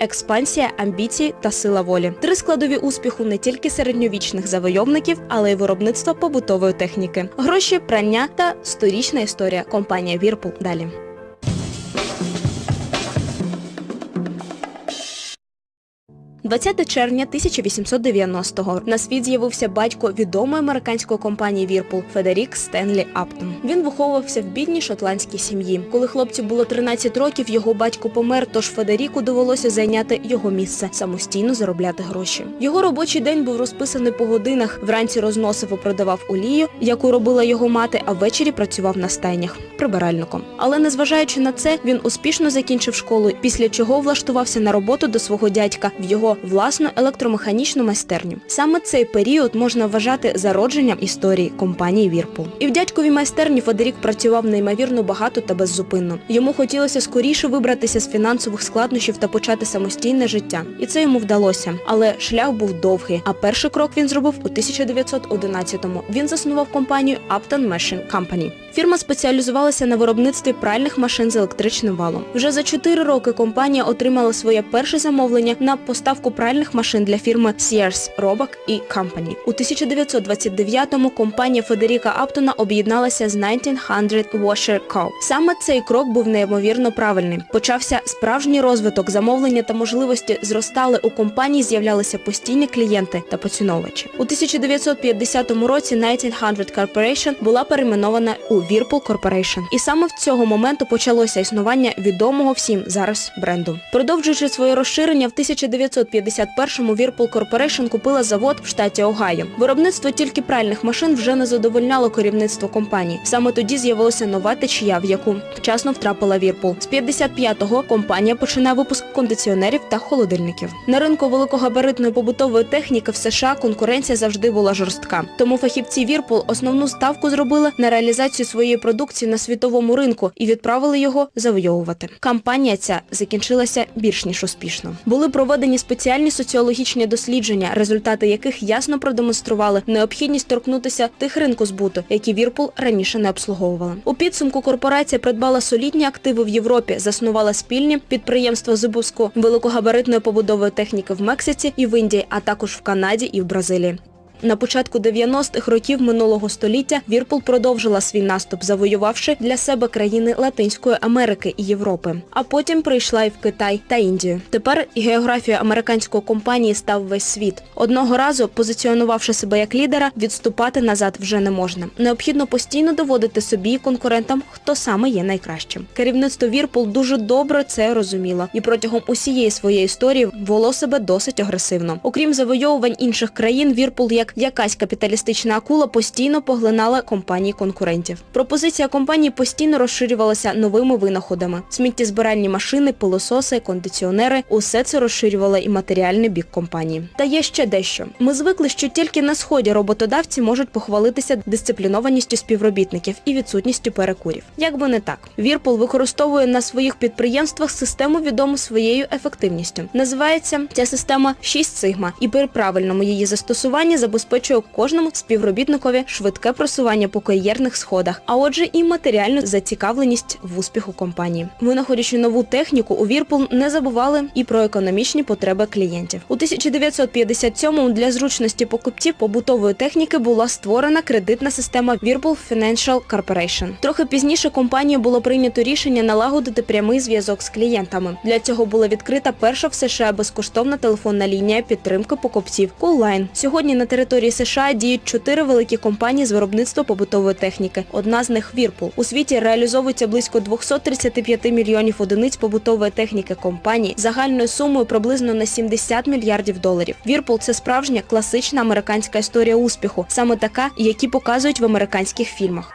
експансія, амбіції та сила волі. Три складові успіху не тільки середньовічних завойовників, але й виробництва побутової техніки. Гроші, прання та сторічна історія. Компанія Вірпул. Далі. 20 червня 1890-го на світ з'явився батько відомої американської компанії Вірпул Федерік Стенлі Аптон. Він виховувався в бідній шотландській сім'ї. Коли хлопцю було 13 років, його батько помер, тож Федеріку довелося зайняти його місце, самостійно заробляти гроші. Його робочий день був розписаний по годинах. Вранці розносив і продавав олію, яку робила його мати, а ввечері працював на стайнях прибиральником. Але незважаючи на це, він успішно закінчив школу, після чого влаштувався на роботу до свого дядька в його власну електромеханічну майстерню. Саме цей період можна вважати зародженням історії компанії Вірпул. І в дядьковій майстерні Федерік працював неймовірно багато та беззупинно. Йому хотілося скоріше вибратися з фінансових складнощів та почати самостійне життя. І це йому вдалося. Але шлях був довгий. А перший крок він зробив у 1911-му. Він заснував компанію Upton Machine Company. Фірма спеціалізувалася на виробництві пральних машин з електричним валом. Вже за 4 роки компанія отримала своє перше замовлення на поставку пральних машин для фірми Sears, Roebuck і Company. У 1929-му компанія Федеріка Аптона об'єдналася з 1900 Washer Co. Саме цей крок був неймовірно правильним. Почався справжній розвиток, замовлення та можливості зростали у компанії, з'являлися постійні клієнти та поціновувачі. У 1950 році 1900 Corporation була перейменована у Whirlpool Corporation. І саме з цього моменту почалося існування відомого всім зараз бренду. Продовжуючи своє розширення, в 1951-му Whirlpool Corporation купила завод в штаті Огайо. Виробництво тільки пральних машин вже не задовольняло керівництво компанії. Саме тоді з'явилася нова течія, в яку вчасно втрапила Whirlpool. З 55-го компанія починає випуск кондиціонерів та холодильників. На ринку великогабаритної побутової техніки в США конкуренція завжди була жорстка. Тому фахівці Whirlpool основну ставку зробили на реалізацію своєї продукції на світовому ринку і відправили його завойовувати. Кампанія ця закінчилася більш ніж успішно. Були проведені спеціальні соціологічні дослідження, результати яких ясно продемонстрували необхідність торкнутися тих ринку збуту, які Whirlpool раніше не обслуговувала. У підсумку корпорація придбала солідні активи в Європі, заснувала спільні підприємства з випуску великогабаритної побудової техніки в Мексиці і в Індії, а також в Канаді і в Бразилії. На початку 90-х років минулого століття Вірпул продовжила свій наступ, завоювавши для себе країни Латинської Америки і Європи. А потім прийшла і в Китай та Індію. Тепер і географією американської компанії став весь світ. Одного разу, позиціонувавши себе як лідера, відступати назад вже не можна. Необхідно постійно доводити собі і конкурентам, хто саме є найкращим. Керівництво Вірпул дуже добре це розуміло і протягом усієї своєї історії вело себе досить агресивно. Окрім завойовувань інших країн, Вірпул як якась капіталістична акула постійно поглинала компанії конкурентів. Пропозиція компанії постійно розширювалася новими винаходами: сміттєзбиральні машини, пилососи, кондиціонери. Усе це розширювало і матеріальний бік компанії. Та є ще дещо. Ми звикли, що тільки на сході роботодавці можуть похвалитися дисциплінованістю співробітників і відсутністю перекурів. Як би не так, Вірпул використовує на своїх підприємствах систему відому своєю ефективністю. Називається ця система 6 сигма, і при правильному її застосуванні забезпечує кожному співробітникові швидке просування по кар'єрних сходах, а отже і матеріальну зацікавленість в успіху компанії. Винаходячи нову техніку, у Вірпул не забували і про економічні потреби клієнтів. У 1957-му для зручності покупців побутової техніки була створена кредитна система Whirlpool Financial Corporation. Трохи пізніше компанію було прийнято рішення налагодити прямий зв'язок з клієнтами. Для цього була відкрита перша в США безкоштовна телефонна лінія підтримки покупців Coolline. Сьогодні на території США діють чотири великі компанії з виробництва побутової техніки. Одна з них Whirlpool. У світі реалізовується близько 235 мільйонів одиниць побутової техніки компанії загальною сумою приблизно на 70 мільярдів доларів. Whirlpool – це справжня класична американська історія успіху, саме така, які показують в американських фільмах.